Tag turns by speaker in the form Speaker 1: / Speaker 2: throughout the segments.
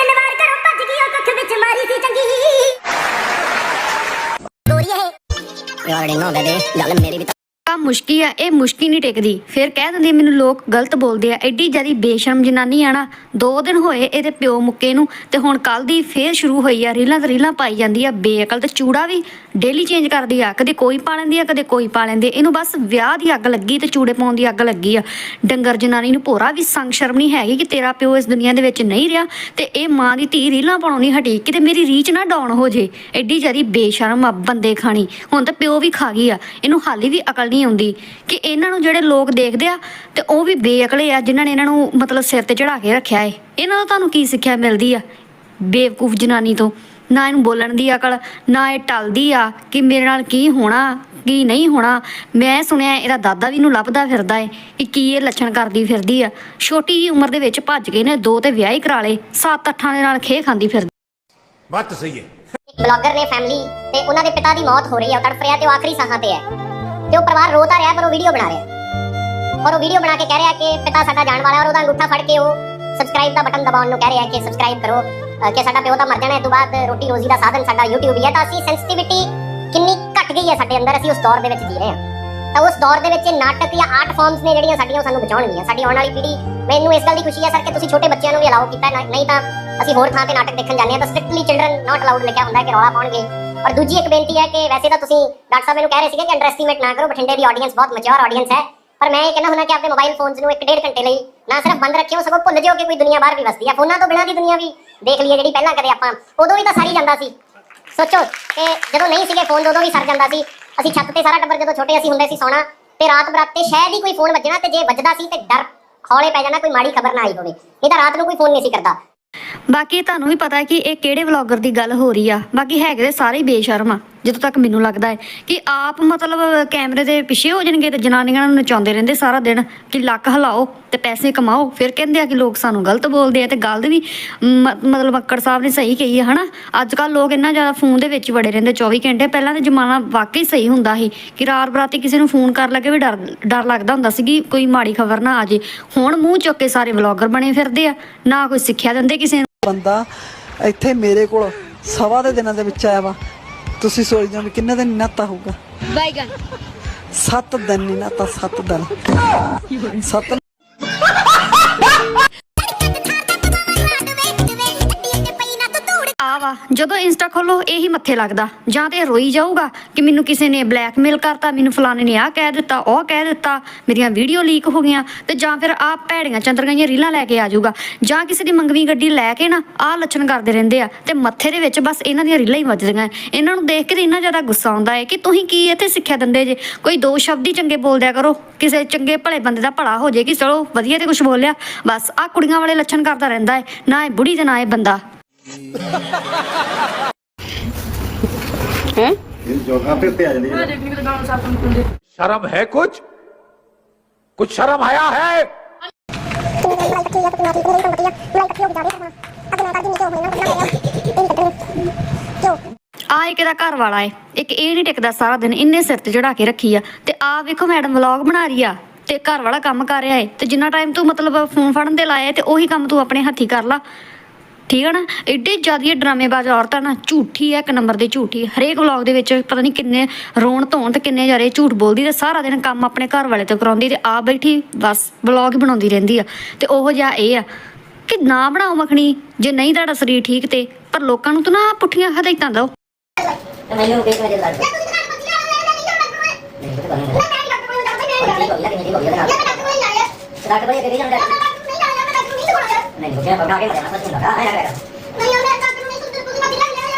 Speaker 1: ਦਿਲਵਾਰ ਘਰੋਂ ਬੇਬੇ ਗੱਲ ਮੇਰੀ ਵੀ
Speaker 2: ਮੁਸ਼ਕੀ ਆ, ਇਹ ਮੁਸ਼ਕੀ ਨਹੀਂ ਟਿਕਦੀ। ਫਿਰ ਕਹਿ ਦਿੰਦੀ ਮੈਨੂੰ ਲੋਕ ਗਲਤ ਬੋਲਦੇ ਆ, ਐਡੀ ਜਿਆਦੀ ਬੇਸ਼ਰਮ ਜਨਾਨੀ ਆ ਨਾ, ਦੋ ਦਿਨ ਹੋਏ ਇਹਦੇ ਪਿਓ ਮੁੱਕੇ ਨੂੰ ਤੇ ਹੁਣ ਕੱਲ ਦੀ ਫੇਰ ਸ਼ੁਰੂ ਹੋਈ ਆ, ਰੀਲਾਂ ਤੇ ਰੀਲਾਂ ਪਾਈ ਜਾਂਦੀ ਆ, ਬੇਅਕਲ ਤੇ ਚੂੜਾ ਵੀ ਡੇਲੀ ਚੇਂਜ ਕਰਦੀ ਆ, ਕਦੇ ਕੋਈ ਪਾ ਲੈਂਦੀ ਆ, ਕਦੇ ਕੋਈ ਪਾ ਲੈਂਦੇ ਇਹਨੂੰ ਬਸ ਵਿਆਹ ਦੀ ਅੱਗ ਲੱਗੀ ਤੇ ਚੂੜੇ ਪਾਉਣ ਦੀ ਅੱਗ ਲੱਗੀ ਆ। ਡੰਗਰ ਜਨਾਨੀ ਨੂੰ ਭੋਰਾ ਵੀ ਸੰਗ ਸ਼ਰਮ ਨਹੀਂ ਹੈਗੀ ਕਿ ਤੇਰਾ ਪਿਓ ਇਸ ਦੁਨੀਆ ਦੇ ਵਿੱਚ ਨਹੀਂ ਰਿਹਾ ਤੇ ਇਹ ਮਾਂ ਦੀ ਧੀ ਰੀਲਾਂ ਪਾਉਣੀ ਹਟੀ, ਕਿਤੇ ਮੇਰੀ ਰੀਚ ਨਾ ਡਾਊਨ ਹੋ ਜੇ। ਐਡੀ ਜਿਆਦੀ ਬੇਸ਼ਰਮ ਆ ਬੰਦੇ ਖਾਣੀ, ਹੁਣ ਤਾਂ ਪਿਓ ਵੀ ਖਾ ਗਈ ਆ, ਇਹਨੂੰ ਹਾਲੀ ਵੀ ਅਕਲ ਨਹੀਂ ਹੁੰਦੀ ਕਿ ਇਹਨਾਂ ਨੂੰ ਜਿਹੜੇ ਲੋਕ ਦੇਖਦੇ ਆ ਤੇ ਉਹ ਵੀ ਬੇਅਕਲੇ ਆ ਜਿਨ੍ਹਾਂ ਨੇ ਇਹਨਾਂ ਨੂੰ ਮਤਲਬ ਸਿਰ ਤੇ ਚੜਾ ਕੇ ਰੱਖਿਆ ਏ। ਇਹਨਾਂ ਤੋਂ ਤੁਹਾਨੂੰ ਕੀ ਸਿੱਖਿਆ ਮਿਲਦੀ ਆ? ਬੇਵਕੂਫ ਜਨਾਨੀ ਤੋਂ। ਨਾ ਇਹਨੂੰ ਬੋਲਣ ਦੀ ਅਕਲ ਨਾ ਇਹ ਟਲਦੀ ਆ ਕਿ ਮੇਰੇ ਨਾਲ ਕੀ ਹੋਣਾ ਕੀ ਨਹੀਂ ਹੋਣਾ। ਮੈਂ ਸੁਣਿਆ ਇਹਦਾ ਦਾਦਾ ਵੀ ਨੂੰ ਲੱਭਦਾ ਫਿਰਦਾ ਏ ਕਿ ਕੀ ਇਹ ਲੱਛਣ ਕਰਦੀ ਫਿਰਦੀ ਆ। ਛੋਟੀ ਜੀ ਉਮਰ ਦੇ ਵਿੱਚ ਭੱਜ ਕੇ ਨੇ ਦੋ ਤੇ ਵਿਆਹ ਹੀ ਕਰਾ ਲਏ ਸੱਤ ਅੱਠਾਂ ਦੇ ਨਾਲ ਖੇ ਖਾਂਦੀ ਫਿਰਦੀ।
Speaker 3: ਬੱਤ ਸਹੀ
Speaker 4: ਹੈ ਬਲੌਗਰ ਨੇ ਫੈਮਿਲੀ ਤੇ ਉਹਨਾਂ ਦੇ ਪਿਤਾ ਦੀ ਮੌਤ ਹੋ ਰਹੀ ਹੈ ਤੜਫ ਰਿਹਾ ਤੇ ਆਖਰੀ ਸਾਹਾਂ ਤੇ ਹੈ। ਤੇ ਉਹ ਪਰਿਵਾਰ ਰੋ ਤਾਂ ਰਿਹਾ ਪਰ ਉਹ ਵੀਡੀਓ ਬਣਾ ਰਿਹਾ ਔਰ ਉਹ ਵੀਡੀਓ ਬਣਾ ਕੇ ਕਹਿ ਰਿਹਾ ਕਿ ਪਿਤਾ ਸਾਡਾ ਜਾਣ ਵਾਲਾ ਔਰ ਉਹਦਾ ਅੰਗੂਠਾ ਫੜ ਕੇ ਉਹ ਸਬਸਕ੍ਰਾਈਬ ਦਾ ਬਟਨ ਦਬਾਉਣ ਨੂੰ ਕਹਿ ਰਿਹਾ ਕਿ ਸਬਸਕ੍ਰਾਈਬ ਕਰੋ। ਕਿ ਸਾਡਾ ਪਿਓ ਤਾਂ ਮਰ ਜਾਣਾ ਇਸ ਤੋਂ ਬਾਅਦ ਰੋਟੀ ਰੋਜ਼ੀ ਦਾ ਸਾਧਨ ਸਾਡਾ YouTube ਹੀ ਹੈ। ਤਾਂ ਅਸੀਂ ਸੈਂਸਿਟੀਵਿਟੀ ਕਿੰਨੀ ਘਟ ਗਈ ਹੈ ਸਾਡੇ ਅੰਦਰ, ਅਸੀਂ ਉਸ ਦੌਰ ਦੇ ਵਿੱਚ ਜੀ ਰਹੇ ਹਾਂ। ਤਾਂ ਉਸ ਦੌਰ ਦੇ ਵਿੱਚ ਇਹ ਨਾਟਕ ਜਾਂ ਆਰਟ ਫਾਰਮਸ ਨੇ ਜਿਹੜੀਆਂ ਸਾਡੀਆਂ ਸਾਨੂੰ ਬਚਾਉਣਗੀਆਂ। ਸਾਡੀ ਆਉਣ ਵਾਲੀ ਪੀੜ੍ਹੀ, ਮੈਨੂੰ ਇਸ ਗੱਲ ਦੀ ਖੁਸ਼ੀ ਹੈ ਸਰ ਕਿ ਤੁਸੀਂ ਛੋਟੇ ਬੱਚਿਆਂ ਨੂੰ ਵੀ ਅਲਾਉ ਕੀਤਾ ਨਹੀਂ ਤਾਂ ਅਸੀਂ ਹੋਰ ਥਾਂ ਤੇ ਨਾਟਕ ਦੇਖਣ ਜਾਂਦੇ ਹਾਂ। ਤਾਂ ਸਟ੍ਰਿਕਟਲੀ ਚਿਲਡਰਨ ਨਾਟ ਅਲਾਉਡ ਲਿਖਿਆ ਹੁੰਦਾ ਕਿ ਰੌਲਾ ਪਾਉਣਗੇ ਔਰ ਦੂਜੀ ਇੱਕ ਬੇਨਤੀ ਹੈ ਕਿ ਵੈਸੇ ਤਾਂ ਤੁਸੀਂ ਡਾਕਟਰ ਸਾਹਿਬ ਮੈਨੂੰ ਕਹਿ ਰਹੇ ਸੀਗੇ ਕਿ ਅੰਡਰਐਸਟੀਮੇਟ ਨਾ ਕਰੋ, ਬਠਿੰਡੇ ਦੀ ਆਡੀਅנס ਬਹੁਤ ਮੈਚੁਰ ਆਡੀਅנס ਹੈ। ਪਰ ਮੈਂ ਇਹ ਕਹਿਣਾ ਹੁੰਦਾ ਕਿ ਆਪਣੇ ਮੋਬਾਈਲ ਫੋਨਸ ਨੂੰ 1.5 ਘੰਟੇ ਲਈ ਨਾ ਸਿਰਫ ਬੰਦ ਰੱਖਿਓ, ਸਗੋਂ ਭੁੱਲ ਜਾਓ ਕਿ ਕੋਈ ਦੁਨੀਆ ਬਾਹਰ ਵੀ ਵਸਦੀ ਹੈ ਫੋਨਾਂ ਤੋਂ ਬਿਨਾਂ ਦੀ ਦੁਨੀਆ ਵੀ ਦੇਖ ਲਈਏ ਜਿਹੜੀ ਪਹਿਲਾਂ ਕਦੇ ਆਪਾਂ, ਉਦੋਂ ਵੀ ਤਾਂ ਸਾਰੀ ਜਾਂਦਾ ਸੀ। ਸੋਚੋ ਕਿ ਜਦੋਂ ਨਹੀਂ ਸੀਗੇ ਫੋਨ ਉਦੋਂ ਵੀ ਸਰ ਜਾਂਦਾ ਸੀ। ਅਸੀਂ ਛੱਤ ਤੇ ਸਾਰਾ ਟੱਬਰ ਜਦੋਂ ਛੋਟੇ ਅਸੀਂ ਹੁੰਦੇ ਸੀ ਸੌਣਾ, ਤੇ ਰਾਤ ਬਰਾਤ ਤੇ ਸ਼ਾਇਦ ਹੀ ਕੋਈ ਫੋਨ ਵੱਜਣਾ ਤੇ ਜੇ ਵੱਜਦਾ ਸੀ ਤੇ ਡਰ ਖੌਲੇ ਪੈ ਜਾਣਾ, ਕੋਈ ਮਾੜੀ ਖਬਰ ਨਾ ਆਈ ਹੋਵੇ। ਇਹਦਾ ਰਾਤ ਨੂੰ ਕੋਈ ਫੋਨ ਨਹੀਂ ਸੀ ਕਰਦਾ।
Speaker 2: ਬਾਕੀ ਤੁਹਾਨੂੰ ਵੀ ਪਤਾ ਹੈ ਕਿ ਇਹ ਕਿਹੜੇ ਵਲੌਗਰ ਦੀ ਗੱਲ ਹੋ ਰਹੀ ਆ। ਬਾਕੀ ਹੈਗੇ ਤੇ ਸਾਰੇ ਹੀ ਬੇਸ਼ਰਮ ਆ, ਜਦੋਂ ਤੱਕ ਮੈਨੂੰ ਲੱਗਦਾ ਹੈ ਕਿ ਆਪ ਮਤਲਬ ਕੈਮਰੇ ਦੇ ਪਿੱਛੇ ਹੋ ਜਾਣਗੇ ਤੇ ਜਨਾਨੀਆਂ ਨੂੰ ਨਚਾਉਂਦੇ ਰਹਿੰਦੇ ਸਾਰਾ ਦਿਨ ਕਿ ਲੱਕ ਹਿਲਾਓ ਤੇ ਪੈਸੇ ਕਮਾਓ, ਫਿਰ ਕਹਿੰਦੇ ਆ ਕਿ ਲੋਕ ਸਾਨੂੰ ਗਲਤ ਬੋਲਦੇ ਆ ਤੇ ਗੱਲ ਵੀ ਮ- ਮਤਲਬ ਅੱਕੜ ਸਾਹਿਬ ਨੇ ਸਹੀ ਕਹੀ ਹੈ ਹਨਾ? ਅੱਜ ਕੱਲ ਲੋਕ ਇੰਨਾ ਜ਼ਿਆਦਾ ਫੋਨ ਦੇ ਵਿੱਚ ਵੜੇ ਰਹਿੰਦੇ 24 ਘੰਟੇ। ਪਹਿਲਾਂ ਤਾਂ ਜ਼ਮਾਨਾ ਵਾਕਈ ਸਹੀ ਹੁੰਦਾ ਸੀ ਕਿ ਰਾਤ ਬਰਾਤੀ ਕਿਸੇ ਨੂੰ ਫੋਨ ਕਰ ਲੱਗੇ ਵੀ ਡਰ ਡਰ ਲੱਗਦਾ ਹੁੰਦਾ ਸੀ ਕਿ ਕੋਈ ਮਾੜੀ ਖਬਰ ਨਾ ਆ ਜੇ। ਹੁਣ ਮੂੰਹ ਚੁੱਕ ਕੇ ਸਾਰੇ ਵਲੌਗਰ ਬਣੇ ਫਿਰਦੇ ਆ, ਨਾ ਕੋਈ ਸਿੱਖਿਆ ਦਿੰਦੇ ਕਿਸੇ
Speaker 5: ਬੰਦਾ ਇੱਥੇ ਮੇਰੇ ਕੋਲ ਸਵਾ ਦੇ ਦਿਨਾਂ ਦੇ ਵਿੱਚ ਆਇਆ ਵਾ। ਤੁਸੀਂ ਸੋਚਦੇ ਹੋ ਵੀ ਕਿੰਨੇ ਦਿਨ ਨਾਤਾ ਹੋਊਗਾ। ਬਾਈਗਨ 7 ਦਿਨ ਨਹੀਂ ਨਾਤਾ 7 ਦਿਨ। 7
Speaker 2: ਆ ਜਦੋਂ ਇੰਸਟਾ ਖੋਲੋ, ਇਹੀ ਮੱਥੇ ਲੱਗਦਾ। ਜਾਂ ਤੇ ਇਹ ਰੋਈ ਜਾਊਗਾ ਕਿ ਮੈਨੂੰ ਕਿਸੇ ਨੇ ਬਲੈਕਮੇਲ ਕਰਤਾ, ਮੈਨੂੰ ਫਲਾਣੇ ਨੇ ਆਹ ਕਹਿ ਦਿੱਤਾ, ਉਹ ਕਹਿ ਦਿੱਤਾ, ਮੇਰੀਆਂ ਵੀਡੀਓ ਲੀਕ ਹੋ ਗਈਆਂ, ਤੇ ਜਾਂ ਫਿਰ ਆ ਭੈੜੀਆਂ ਚੰਦਰਗਾਈਆਂ ਰੀਲਾਂ ਲੈ ਕੇ ਆ ਜਾਊਗਾ। ਜਾਂ ਕਿਸੇ ਦੀ ਮੰਗਵੀ ਗੱਡੀ ਲੈ ਕੇ ਨਾ ਆਹ ਲੱਛਣ ਕਰਦੇ ਰਹਿੰਦੇ ਆ, ਤੇ ਮੱਥੇ ਦੇ ਵਿੱਚ ਬਸ ਇਹਨਾਂ ਦੀਆਂ ਰੀਲਾਂ ਹੀ ਵੱਜਦੀਆਂ ਇਹਨਾਂ ਨੂੰ ਦੇਖ ਕੇ ਤੇ ਇੰਨਾ ਜ਼ਿਆਦਾ ਗੁੱਸਾ ਆਉਂਦਾ ਹੈ ਕਿ ਤੁਸੀਂ ਕੀ ਇੱਥੇ ਸਿੱਖਿਆ ਦਿੰਦੇ ਜੇ? ਕੋਈ ਦੋ ਸ਼ਬਦ ਹੀ ਚੰਗੇ ਬੋਲਦਿਆ ਕਰੋ। ਕਿਸੇ ਚੰਗੇ ਭਲੇ ਬੰਦੇ ਦਾ ਭਲਾ ਹੋ ਜੇ ਕਿ ਚਲੋ ਵਧੀਆ ਤੇ ਕੁਝ ਬੋਲਿਆ, ਬਸ ਆ ਕੁੜੀਆਂ ਵਾਲੇ ਲੱਛਣ ਕਰਦਾ ਰਹਿੰਦਾ ਹੈ, ਨਾ ਇਹ ਬੁੜੀ ਤੇ ਨਾ ਇਹ ਬੰਦਾ।
Speaker 3: ਹੈ? ਜੋਗਾ ਤੇ ਉੱਤੇ ਆ ਜਾਂਦੀ
Speaker 2: ਹੈ? ਇੱਕ ਦਾ ਘਰ ਵਾਲਾ ਏ। ਇੱਕ ਇਹ ਨਹੀਂ ਟਿਕਦਾ ਸਾਰਾ ਦਿਨ ਇੰਨੇ ਸਿਰ ਤੇ ਚੜਾ ਕੇ ਰੱਖੀ ਆ। ਤੇ ਆ ਵੇਖੋ ਮੈਡਮ ਵਲੌਗ ਬਣਾ ਰਹੀ ਆ। ਤੇ ਘਰ ਵਾਲਾ ਕੰਮ ਕਰ ਰਿਹਾ ਏ। ਤੇ ਜਿੰਨਾ ਟਾਈਮ ਤੂੰ ਮਤਲਬ ਫੋਨ ਫੜਨ ਦੇ ਲਾਇਆ ਤੇ ਉਹੀ ਕੰਮ ਤੂੰ ਆਪਣੇ ਹੱਥੀ ਕਰ ਲਾ। ਠੀਕ ਹੈ ਨਾ? ਐਡੀ ਜ਼ਿਆਦੀ ਡਰਾਮੇਬਾਜ਼ ਔਰਤ ਆ ਨਾ ਝੂਠੀ ਆ ਇੱਕ ਨੰਬਰ ਦੀ ਝੂਠੀ ਹਰੇਕ ਵਲੌਗ ਦੇ ਵਿੱਚ ਪਤਾ ਨਹੀਂ ਕਿੰਨੇ ਰੋਣ ਧੋਣ ਤੇ ਕਿੰਨੇ ਜਾਰੇ ਝੂਠ ਬੋਲਦੀ ਤੇ ਸਾਰਾ ਦਿਨ ਕੰਮ ਆਪਣੇ ਘਰ ਵਾਲੇ ਤੋਂ ਕਰਾਉਂਦੀ ਤੇ ਆ ਬੈਠੀ ਬਸ ਵਲੌਗ ਹੀ ਬਣਾਉਂਦੀ ਰਹਿੰਦੀ ਆ। ਤੇ ਉਹੋ ਜਿਹਾ ਇਹ ਆ ਕਿ ਨਾ ਬਣਾਓ ਮੱਖਣੀ ਜੇ ਨਹੀਂ ਤੁਹਾਡਾ ਸਰੀਰ ਠੀਕ ਤੇ ਪਰ ਲੋਕਾਂ ਨੂੰ ਤਾਂ ਨਾ ਪੁੱਠੀਆਂ ਹਦਾਇਤਾਂ ਦਿਓ।
Speaker 4: ਮੈਨੂੰ ਕਿਸ ਵਜ੍ਹਾ ਲੱਗ ਡਾਕਟਰ ਭਾਈ ਕਿਹੜੀ ਜਾਂਦਾ ਨਹੀਂ ਮੁਝੇ ਬਗਾ ਕੇ ਮਰਨਾ ਪਸੰਦ ਲਗਾ ਹੈ ਨਾ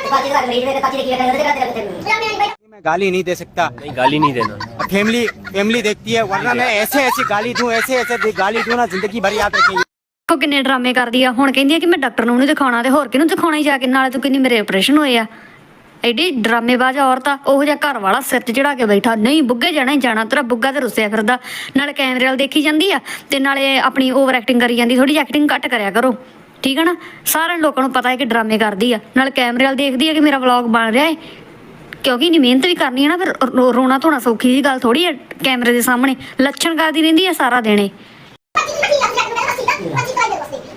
Speaker 4: ਪਾਜੀ ਦਾ ਮਰੀਜ਼ ਦੇ ਪਾਜੀ ਦੇ ਕੀ ਕਹਿੰਦੇ ਕਰਦੇ ਕਰਦੇ
Speaker 6: मैं गाली नहीं दे सकता
Speaker 7: नहीं गाली नहीं देना
Speaker 6: फैमिली फैमिली देखती है वरना मैं ऐसे ऐसी गाली दूं ऐसे ऐसे दे- गाली दूं ना जिंदगी भर याद रखेंगे
Speaker 2: ਕੋ ਕਿੰਨੇ ਡਰਾਮੇ ਕਰਦੀ ਆ ਹੁਣ ਕਹਿੰਦੀ ਆ ਕਿ ਮੈਂ ਡਾਕਟਰ ਨੂੰ ਨਹੀਂ ਦਿਖਾਉਣਾ ਤੇ ਹੋਰ ਕਿਹਨੂੰ ਦਿਖਾਉਣਾ ਹੀ ਜਾ ਕੇ ਨਾਲੇ ਤੂੰ ਕਿੰਨੀ ਮੇਰੇ ਆਪਰੇਸ਼ਨ ਹੋਏ ਆ ਐਡੀ ਡਰਾਮੇਬਾਜ਼ ਔਰਤ ਆ ਉਹ ਜਿਹਾ ਘਰ ਵਾਲਾ ਸਿਰ ਤੇ ਚੜਾ ਕੇ ਬੈਠਾ। ਨਹੀਂ ਬੁੱਗੇ ਜਾਣਾ ਹੀ ਜਾਣਾ ਤੇਰਾ ਬੁੱਗਾ ਤੇ ਰੁੱਸਿਆ ਫਿਰਦਾ। ਨਾਲੇ ਕੈਮਰੇ ਵਾਲ ਦੇਖੀ ਜਾਂਦੀ ਆ ਤੇ ਨਾਲੇ ਆਪਣੀ ਓਵਰ ਐਕਟਿੰਗ ਕਰੀ ਜਾਂਦੀ ਥੋੜੀ ਐਕਟਿੰਗ ਘੱਟ ਕਰਿਆ ਕਰੋ। ਠੀਕ ਹੈ ਨਾ? ਸਾਰਿਆਂ ਲੋਕਾਂ ਨੂੰ ਪਤਾ ਹੈ ਕਿ ਡਰਾਮੇ ਕਰਦੀ ਆ। ਨਾਲੇ ਕੈਮਰੇ ਵਾਲ ਦੇਖਦੀ ਆ ਕਿ ਮੇਰਾ ਵਲੌਗ ਬਣ ਰਿਹਾ ਹੈ ਕਿਉਂਕਿ ਇਨੀ ਮਿਹਨਤ ਵੀ ਕਰਨੀ ਹੈ ਨਾ ਫਿਰ ਰੋ- ਰੋਣਾ ਧੋਣਾ ਸੌਖੀ ਜੀ ਗੱਲ ਥੋੜੀ ਹੈ ਕੈਮਰੇ ਦੇ ਸਾਹਮਣੇ। ਲੱਛਣ ਕਰਦੀ ਰਹਿੰਦੀ ਆ ਸਾਰਾ ਦਿਨੇ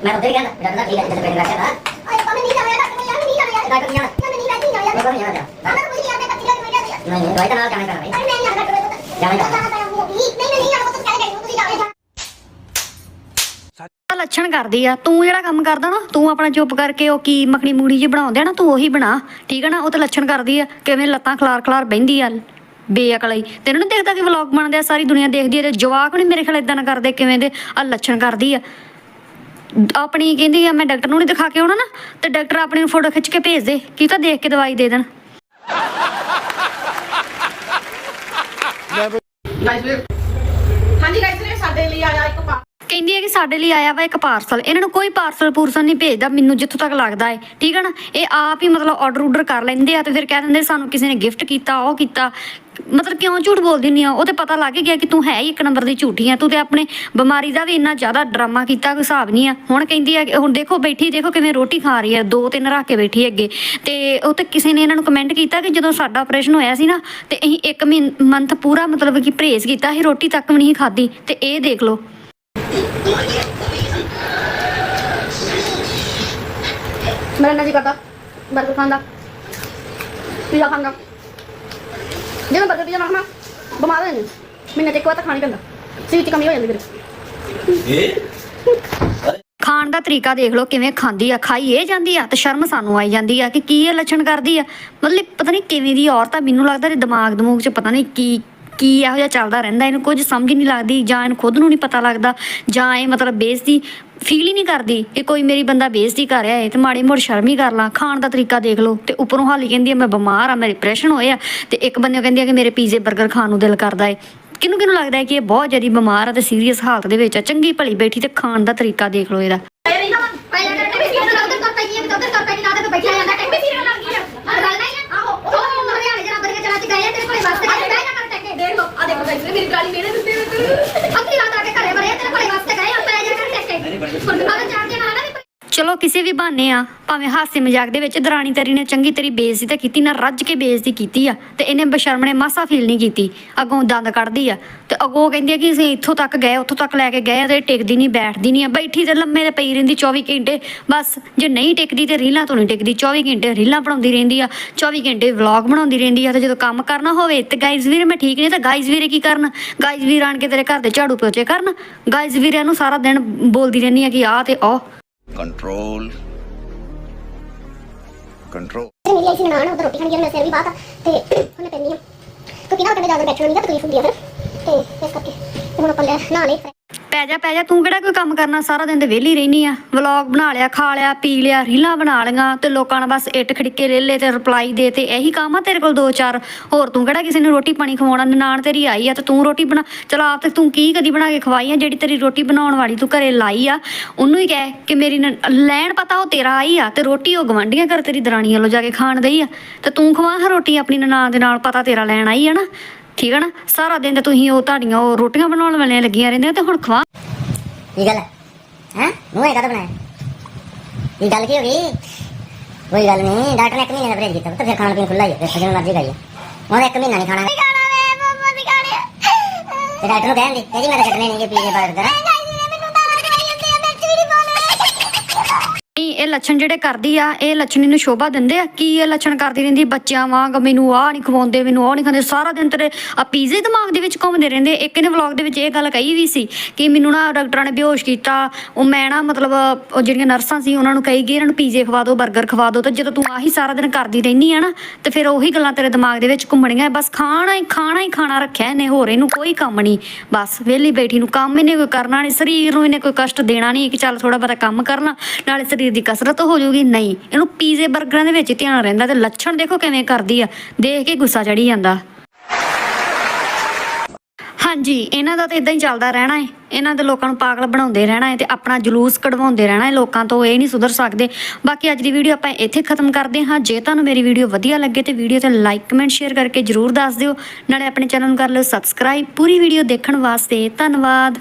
Speaker 4: ਮੈਂ ਉਧਰ ਗਿਆ ਡਾਕਟਰ ਦਾ ਠੀਕ ਹੈ ਜਦੋਂ ਪੈਨ ਰੱਖਿਆ ਨਾ ਡਾਕਟਰ ਨਹੀਂ ਆਇਆ ਡਾਕਟਰ ਨਹੀਂ ਆਇਆ ਡਾਕਟਰ ਨਹੀਂ ਆਇਆ ਡਾਕਟਰ ਨਹੀਂ ਆਇਆ ਨਹੀਂ ਦਵਾਈ ਤਾਂ ਨਾਲ ਜਾਣਾ ਕਰ ਬਈ ਜਾਣਾ ਕਰ ਨਹੀਂ ਨਹੀਂ ਯਾਰ ਪੁੱਤ ਕਹਿ ਗਈ ਤੁਸੀਂ ਜਾਓ
Speaker 2: ਤਾਂ ਲੱਛਣ ਕਰਦੀ ਆ ਤੂੰ ਜਿਹੜਾ ਕੰਮ ਕਰਦਾ ਨਾ ਤੂੰ ਆਪਣਾ ਚੁੱਪ ਕਰਕੇ ਉਹ ਕੀ ਮੱਖਣੀ ਮੂੜੀ ਜੀ ਬਣਾਉਂਦੇ ਆ ਨਾ ਤੂੰ ਉਹੀ ਬਣਾ ਠੀਕ ਹੈ ਨਾ ਉਹ ਤੇ ਲੱਛਣ ਕਰਦੀ ਆ ਕਿਵੇਂ ਲੱਤਾਂ ਖਲਾਰ ਖਲਾਰ ਬਹਿੰਦੀ ਆ ਬੇਅਕਲ ਤੈਨੂੰ ਨੀ ਦੇਖਦਾ ਕਿ ਵਲੌਗ ਬਣਦੇ ਆ ਸਾਰੀ ਦੁਨੀਆ ਦੇਖਦੀ ਆ ਤੇ ਜਵਾਕ ਨਹੀਂ ਮੇਰੇ ਖਿਆਲ ਇਦਾਂ ਨਾ ਕਰਦੇ ਕਿਵੇਂ ਦੇ ਆ ਲੱਛਣ ਕਰਦੀ ਆ ਆਪਣੀ ਕਹਿੰਦੀ ਆ ਮੈਂ ਡਾਕਟਰ ਨੂੰ ਨਹੀਂ ਦਿਖਾ ਕੇ ਆਉਣਾ ਨਾ ਤੇ ਡਾਕਟਰ ਆਪਣੀ ਨੂੰ ਫੋਟੋ ਖਿੱਚ ਕੇ ਭੇਜ ਦੇ ਕੀ ਤਾਂ ਦੇਖ ਕੇ ਦਵਾਈ ਦੇ ਦੇਣ।
Speaker 1: ਹਾਂਜੀ ਗਾਇਸ ਨੇ ਸਾਡੇ ਲਈ ਆਇਆ ਇੱਕ ਪਾ
Speaker 2: ਕਹਿੰਦੀ ਹੈ ਕਿ ਸਾਡੇ ਲਈ ਆਇਆ ਵਾ ਇੱਕ ਪਾਰਸਲ ਇਹਨਾਂ ਨੂੰ ਕੋਈ ਪਾਰਸਲ ਪੂਰਸਲ ਨਹੀਂ ਭੇਜਦਾ ਮੈਨੂੰ ਜਿੱਥੋਂ ਤੱਕ ਲੱਗਦਾ ਹੈ ਠੀਕ ਹੈ ਨਾ? ਇਹ ਆਪ ਹੀ ਮਤਲਬ ਆਰਡਰ ਆਰਡਰ ਕਰ ਲੈਂਦੇ ਆ ਤੇ ਫਿਰ ਕਹਿ ਦਿੰਦੇ ਸਾਨੂੰ ਕਿਸੇ ਨੇ ਗਿਫਟ ਕੀਤਾ ਉਹ ਕੀਤਾ ਮਤਲਬ ਕਿਉਂ ਝੂਠ ਬੋਲਦੀ ਨਹੀਂ ਆ? ਉਹ ਤੇ ਪਤਾ ਲੱਗ ਗਿਆ ਕਿ ਤੂੰ ਹੈ ਹੀ ਇੱਕ ਨੰਬਰ ਦੀ ਝੂਠੀ ਆ। ਤੂੰ ਤੇ ਆਪਣੇ ਬਿਮਾਰੀ ਦਾ ਵੀ ਇੰਨਾ ਜ਼ਿਆਦਾ ਡਰਾਮਾ ਕੀਤਾ ਕੋਈ ਹਿਸਾਬ ਨਹੀਂ ਆ। ਹੁਣ ਕਹਿੰਦੀ ਆ ਹੁਣ ਦੇਖੋ ਬੈਠੀ, ਦੇਖੋ ਕਿਵੇਂ ਰੋਟੀ ਖਾ ਰਹੀ ਆ। ਦੋ ਤਿੰਨ ਰੱਖ ਕੇ ਬੈਠੀ ਅੱਗੇ। ਤੇ ਉਹ ਤੇ ਕਿਸੇ ਨੇ ਇਹਨਾਂ ਨੂੰ ਕਮੈਂਟ ਕੀਤਾ ਕਿ ਜਦੋਂ ਸਾਡਾ ਆਪਰੇਸ਼ਨ ਹੋਇਆ ਸੀ ਨਾ, ਤੇ ਅਸੀਂ ਇੱਕ ਮੰਥ ਪੂਰਾ ਮਤਲਬ ਕਿ ਪਰਹੇਜ਼ ਕੀਤਾ ਸੀ ਰੋਟੀ ਤੱਕ ਵੀ ਨਹੀਂ ਖਾਧੀ। ਤੇ ਇਹ ਦੇਖ ਲਓ।
Speaker 1: ਮੇਰਾ ਨਾ ਜੀ ਕਰਦਾ। ਬਰਗਰ ਖਾਣ ਪੀਜ਼ਾ ਖਾਣ ਜਦੋਂ ਬਰਗਰ ਪੀਜ਼ਾ ਨਾ ਖਾਣਾ ਬਿਮਾਰ ਹੋ ਜਾਂਦੇ ਮੈਨੂੰ ਤੇ ਇੱਕ ਵਾਰ ਤਾਂ ਖਾਣੀ ਪੈਂਦਾ। ਸਰੀਰ 'ਚ ਕਮੀ ਹੋ ਜਾਂਦੀ ਫਿਰ।
Speaker 2: ਖਾਣ ਦਾ ਤਰੀਕਾ ਦੇਖ ਲਓ ਕਿਵੇਂ ਖਾਂਦੀ ਆ ਖਾਈ ਇਹ ਜਾਂਦੀ ਆ ਤੇ ਸ਼ਰਮ ਸਾਨੂੰ ਆਈ ਜਾਂਦੀ ਆ ਕਿ ਕੀ ਇਹ ਲੱਛਣ ਕਰਦੀ ਆ। ਮਤਲਬ ਪਤਾ ਨਹੀਂ ਕਿਵੇਂ ਦੀ ਔਰਤ ਆ ਮੈਨੂੰ ਲੱਗਦਾ ਇਹ ਦਿਮਾਗ ਦਮੂਗ 'ਚ ਪਤਾ ਨਹੀਂ ਕੀ ਕੀ ਇਹੋ ਜਿਹਾ ਚੱਲਦਾ ਰਹਿੰਦਾ ਇਹਨੂੰ ਕੁਝ ਸਮਝ ਨਹੀਂ ਲੱਗਦੀ ਜਾਂ ਇਹਨੂੰ ਖੁਦ ਨੂੰ ਨਹੀਂ ਪਤਾ ਲੱਗਦਾ ਜਾਂ ਇਹ ਮਤਲਬ ਬੇਇੱਜ਼ਤੀ ਫੀਲ ਹੀ ਨਹੀਂ ਕਰਦੀ ਕਿ ਕੋਈ ਮੇਰੀ ਬੰਦਾ ਬੇਇੱਜ਼ਤੀ ਕਰ ਰਿਹਾ ਹੈ ਤੇ ਮਾੜੀ ਮੋੜ ਸ਼ਰਮ ਹੀ ਕਰ ਲਾਂ। ਖਾਣ ਦਾ ਤਰੀਕਾ ਦੇਖ ਲਓ ਤੇ ਉੱਪਰੋਂ ਹਾਲੀ ਕਹਿੰਦੀ ਆ ਮੈਂ ਬਿਮਾਰ ਆ ਮੇਰੇ ਡਿਪਰੈਸ਼ਨ ਹੋਇਆ ਤੇ ਇੱਕ ਬੰਦੇ ਕਹਿੰਦੀ ਆ ਕਿ ਮੇਰੇ ਪੀਜ਼ੇ 버ਗਰ ਖਾਣ ਨੂੰ ਦਿਲ ਕਰਦਾ ਹੈ ਕਿਹਨੂੰ ਕਿਹਨੂੰ ਲੱਗਦਾ ਹੈ ਕਿ ਇਹ ਬਹੁਤ ਜ਼ਿਆਦਾ ਬਿਮਾਰ ਆ ਤੇ ਸੀਰੀਅਸ ਹਾਲਤ ਦੇ ਵਿੱਚ ਆ। ਚੰਗੀ ਭਲੀ ਬੈਠੀ ਤੇ ਖਾਣ ਦਾ ਤਰੀਕਾ ਦੇਖ ਲਓ ਇਹਦਾ।
Speaker 1: ਮੇਰੀ ਗਾਲੀ ਮੇਰੇ ਦਿੱਤੇ
Speaker 4: ਅੱਧੀ ਰਾਤ ਆ ਕੇ ਘਰੇ ਵੜੇ ਆ, ਤੇਰੇ ਕੋਲੇ ਵਾਸਤੇ ਗਏ ਆ ਬਹਿ ਜਾ ਕਰ ਟੱਕੇ ਹੁਣ ਦੁਕਾਨ ਚਾੜ ਕੇ ਨਾ ਨਾ
Speaker 2: ਚਲੋ ਕਿਸੇ ਵੀ ਬਹਾਨੇ ਆ, ਭਾਵੇਂ ਹਾਸੇ ਮਜ਼ਾਕ ਦੇ ਵਿੱਚ, ਦਰਾਣੀ ਤੇਰੀ ਨੇ ਚੰਗੀ ਤਰੀ ਬੇਇੱਜ਼ਤੀ ਤਾਂ ਕੀਤੀ, ਨਾ ਰੱਜ ਕੇ ਬੇਇੱਜ਼ਤੀ ਕੀਤੀ ਆ, ਤੇ ਇਹਨੇ ਬਸ਼ਰਮ ਨੇ ਮਾਸਾ ਫੀਲ ਨਹੀਂ ਕੀਤੀ, ਅੱਗੋਂ ਦੰਦ ਕੱਢਦੀ ਆ, ਤੇ ਅੱਗੋਂ ਕਹਿੰਦੀ ਆ ਕਿ ਅਸੀਂ ਇੱਥੋਂ ਤੱਕ ਗਏ, ਉੱਥੋਂ ਤੱਕ ਲੈ ਕੇ ਗਏ ਆ ਤੇ ਟਿਕਦੀ ਨਹੀਂ, ਬੈਠਦੀ ਨਹੀਂ ਆ, ਬੈਠੀ ਤੇ ਲੰਮੇ ਤੇ ਪਈ ਰਹਿੰਦੀ 24 ਘੰਟੇ, ਬਸ ਜੇ ਨਹੀਂ ਟਿਕਦੀ ਤੇ ਰੀਲਾਂ ਤੋਂ ਨਹੀਂ ਟਿਕਦੀ 24 ਘੰਟੇ ਰੀਲਾਂ ਬਣਾਉਂਦੀ ਰਹਿੰਦੀ ਆ 24 ਘੰਟੇ ਵਲੌਗ ਬਣਾਉਂਦੀ ਰਹਿੰਦੀ ਆ, ਤੇ ਜਦੋਂ ਕੰਮ ਕਰਨਾ ਹੋਵੇ, ਤੇ ਗਾਇਜ਼ ਵੀਰ ਮੈਂ ਠੀਕ ਨਹੀਂ ਤਾਂ ਗਾਇਜ਼ ਵੀਰੇ ਕੀ ਕਰਨ? ਗਾਇਜ਼ ਵੀਰ ਆਣ ਕੇ ਤੇਰੇ ਘਰ ਦੇ ਝਾੜੂ ਪੋਚੇ ਕਰਨ ਗਾਇਜ਼ ਵੀਰਿਆਂ ਨੂੰ ਸਾਰਾ ਦਿਨ ਬੋਲਦੀ ਰਹਿੰਦੀ ਆ ਕਿ ਆ ਤੇ ਉਹ
Speaker 7: control. Control.
Speaker 4: ਮੇਰੀ ਆਈ ਸੀ ਨਾਨ ਉਧਰ ਰੋਟੀ ਖਾਣੀ ਗਿਆ ਮੈਂ ਸਿਰ ਵੀ ਬਾਤ ਤੇ ਉਹਨੇ ਪੈਣੀ ਆ ਕਿਉਂਕਿ ਨਾ ਕਹਿੰਦੇ ਜ਼ਿਆਦਾ ਬੈਠਣਾ ਨਹੀਂ ਤਾਂ ਤਕਲੀਫ ਹੁੰਦੀ ਆ ਫਿਰ ਤੇ ਇਸ ਕਰਕੇ ਤੇ ਹੁਣ ਆਪਾਂ ਲੈ ਨਾ ਲੈ
Speaker 2: ਪੈ ਜਾ ਪੈ ਜਾ। ਤੂੰ ਕਿਹੜਾ ਕੋਈ ਕੰਮ ਕਰਨਾ? ਸਾਰਾ ਦਿਨ ਤੇ ਵਿਹਲੀ ਰਹਿਨੀ ਆ। ਵਲੌਗ ਬਣਾ ਲਿਆ, ਖਾ ਲਿਆ, ਪੀ ਲਿਆ, ਰੀਲਾਂ ਬਣਾ ਲੀਆਂ ਤੇ ਲੋਕਾਂ ਨੇ ਬਸ ਇੱਟ ਖੜਕੇ ਲੈ ਲੈ ਤੇ ਰਿਪਲਾਈ ਦੇ ਤੇ ਇਹੀ ਕੰਮ ਆ ਤੇਰੇ ਕੋਲ ਦੋ ਚਾਰ। ਹੋਰ ਤੂੰ ਕਿਹੜਾ ਕਿਸੇ ਨੂੰ ਰੋਟੀ ਪਾਣੀ ਖਵਾਉਣਾ? ਨਨਾਣ ਤੇਰੀ ਆਈ ਆ ਤੇ ਤੂੰ ਰੋਟੀ ਬਣਾ ਚਲ ਆਪ ਤੇ ਤੂੰ ਕੀ ਕਦੀ ਬਣਾ ਕੇ ਖਵਾਈ ਆ? ਜਿਹੜੀ ਤੇਰੀ ਰੋਟੀ ਬਣਾਉਣ ਵਾਲੀ ਤੂੰ ਘਰੇ ਲਾਈ ਆ, ਉਹਨੂੰ ਹੀ ਕਹਿ ਕਿ ਮੇਰੀ ਲੈਣ ਪਤਾ ਉਹ ਤੇਰਾ ਆਈ ਆ ਤੇ ਰੋਟੀ ਉਹ ਗਵੰਡੀਆਂ ਘਰ ਤੇਰੀ ਦਰਾਣੀ ਵੱਲੋਂ ਜਾ ਕੇ ਖਾਣ ਦਈ ਆ। ਤੇ ਤੂੰ ਖਵਾ ਹਾਂ ਰੋਟੀ ਆਪਣੀ ਨਨਾਣ ਦੇ ਨਾਲ, ਪਤਾ ਤੇਰਾ ਲੈਣ ਆਈ ਆ ਨਾ। ਠੀਕ ਆ ਨਾ? ਸਾਰਾ ਦਿਨ ਤੇ ਤੁਸੀਂ ਉਹ ਤੁਹਾਡੀਆਂ ਉਹ ਰੋਟੀਆਂ ਬਣਾਉਣ ਵਾਲੀਆਂ ਲੱਗੀਆਂ ਰਹਿੰਦੀਆਂ ਤੇ ਹੁਣ ਖਵਾ।
Speaker 4: ਕੀ ਗੱਲ ਹੈ? ਮੂੰਹ ਇਹਦਾ ਬਣਾਇਆ? ਇਹ ਗੱਲ ਕੀ ਹੋ ਗਈ? ਕੋਈ ਗੱਲ ਨਹੀਂ ਡਾਕਟਰ ਨੇ ਇੱਕ ਮਹੀਨੇ ਦਾ ਪਰਹੇਜ਼ ਕੀਤਾ ਤਾਂ ਫਿਰ ਖਾਣ ਪੀਣ ਖੁੱਲਾ ਹੀ ਹੈ ਫਿਰ ਜਦੋਂ ਮਰਜ਼ੀ ਖਾਈਏ। ਉਹਨੇ ਇੱਕ ਮਹੀਨਾ ਨਹੀਂ ਖਾਣਾ। ਤੇ ਡਾਕਟਰ ਨੂੰ ਕਹਿੰਦੇ ਕਹਿੰਦੀ ਮੈਂ ਤਾਂ ਛੱਡਣੇ ਨਹੀਂ ਕਿ ਪੀਜ਼ੇ ਬਰਗਰ
Speaker 2: ਇਹ ਲੱਛਣ ਜਿਹੜੇ ਕਰਦੀ ਆ, ਇਹ ਲੱਛਣ ਇਹਨੂੰ ਸ਼ੋਭਾ ਦਿੰਦੇ ਆ? ਕੀ ਇਹ ਲੱਛਣ ਕਰਦੀ ਰਹਿੰਦੀ? ਬੱਚਿਆਂ ਵਾਂਗ ਮੈਨੂੰ ਆਹ ਨਹੀਂ ਖਵਾਉਂਦੇ, ਮੈਨੂੰ ਉਹ ਨਹੀਂ ਖਾਂਦੇ। ਸਾਰਾ ਦਿਨ ਤੇਰੇ ਆ ਪੀਜ਼ੇ ਦਿਮਾਗ ਦੇ ਵਿੱਚ ਘੁੰਮਦੇ ਰਹਿੰਦੇ। ਇੱਕ ਨੇ ਵਲੌਗ ਦੇ ਵਿੱਚ ਇਹ ਗੱਲ ਕਹੀ ਵੀ ਸੀ ਕਿ ਮੈਨੂੰ ਨਾ ਡਾਕਟਰਾਂ ਨੇ ਬੇਹੋਸ਼ ਕੀਤਾ। ਉਹ ਮੈਂ ਨਾ ਮਤਲਬ, ਉਹ ਜਿਹੜੀਆਂ ਨਰਸਾਂ ਸੀ, ਉਹਨਾਂ ਨੂੰ ਕਹੀ ਗਈ, ਇਹਨਾਂ ਨੂੰ ਪੀਜ਼ੇ ਖਵਾ ਦਿਓ 버ਗਰ ਖਵਾ ਦਿਓ ਤੇ ਜਦੋਂ ਤੂੰ ਆਹੀ ਸਾਰਾ ਦਿਨ ਕਰਦੀ ਰਹਿੰਦੀ ਆ ਨਾ, ਤੇ ਫਿਰ ਉਹੀ ਗੱਲਾਂ ਤੇਰੇ ਦਿਮਾਗ ਦੇ ਵਿੱਚ ਘੁੰਮਣੀਆਂ। ਬਸ ਖਾਣਾ ਹੀ ਖਾਣਾ ਹੀ ਖਾਣਾ ਰੱਖਿਆ ਇਹਨੇ, ਹੋਰ ਇਹਨੂੰ ਕੋਈ ਕੰਮ ਨਹੀਂ ਬਸ ਵਿਹਲੀ ਬੈਠੀ ਨੂੰ ਕੰਮ ਇਹਨੇ ਕੋਈ ਕਰਨਾ ਨਹੀਂ ਸਰੀਰ ਨੂੰ ਇਹਨੇ ਕੋਈ ਕਸ਼ਟ ਦੇਣਾ ਨਹੀਂ ਕਿ ਚੱਲ ਥੋੜਾ ਬਹੁਤਾ ਕੰਮ ਕਰਨਾ, ਨਾਲੇ ਸਰੀਰ ਦੀ ਕਸਰਤ ਹੋ ਜਾਊਗੀ ਨਹੀਂ। ਇਹਨੂੰ ਪੀਜ਼ੇ 버ਗਰਾਂ ਦੇ ਵਿੱਚ ਧਿਆਨ ਰਹਿੰਦਾ ਤੇ ਲੱਛਣ ਦੇਖੋ ਕਿਵੇਂ ਕਰਦੀ ਆ। ਦੇਖ ਕੇ ਗੁੱਸਾ ਚੜੀ ਜਾਂਦਾ। ਹਾਂਜੀ, ਇਹਨਾਂ ਦਾ ਤਾਂ ਇਦਾਂ ਹੀ ਚੱਲਦਾ ਰਹਿਣਾ ਹੈ ਇਹਨਾਂ ਦੇ ਲੋਕਾਂ ਨੂੰ ਪਾਗਲ ਬਣਾਉਂਦੇ ਰਹਿਣਾ ਹੈ ਤੇ ਆਪਣਾ ਜਲੂਸ ਕਢਵਾਉਂਦੇ ਰਹਿਣਾ ਹੈ ਲੋਕਾਂ ਤੋਂ ਇਹ ਨਹੀਂ ਸੁਧਰ ਸਕਦੇ। ਬਾਕੀ ਅੱਜ ਦੀ ਵੀਡੀਓ ਆਪਾਂ ਇੱਥੇ ਖਤਮ ਕਰਦੇ ਹਾਂ। ਜੇ ਤੁਹਾਨੂੰ ਮੇਰੀ ਵੀਡੀਓ ਵਧੀਆ ਲੱਗੇ ਤੇ ਵੀਡੀਓ ਤੇ ਲਾਈਕ, ਕਮੈਂਟ, ਸ਼ੇਅਰ ਕਰਕੇ ਜਰੂਰ ਦੱਸ ਦਿਓ। ਨਾਲੇ ਆਪਣੇ ਚੈਨਲ ਨੂੰ ਕਰ ਲਿਓ ਸਬਸਕ੍ਰਾਈਬ। ਪੂਰੀ ਵੀਡੀਓ ਦੇਖਣ ਵਾਸਤੇ ਧੰਨਵਾਦ।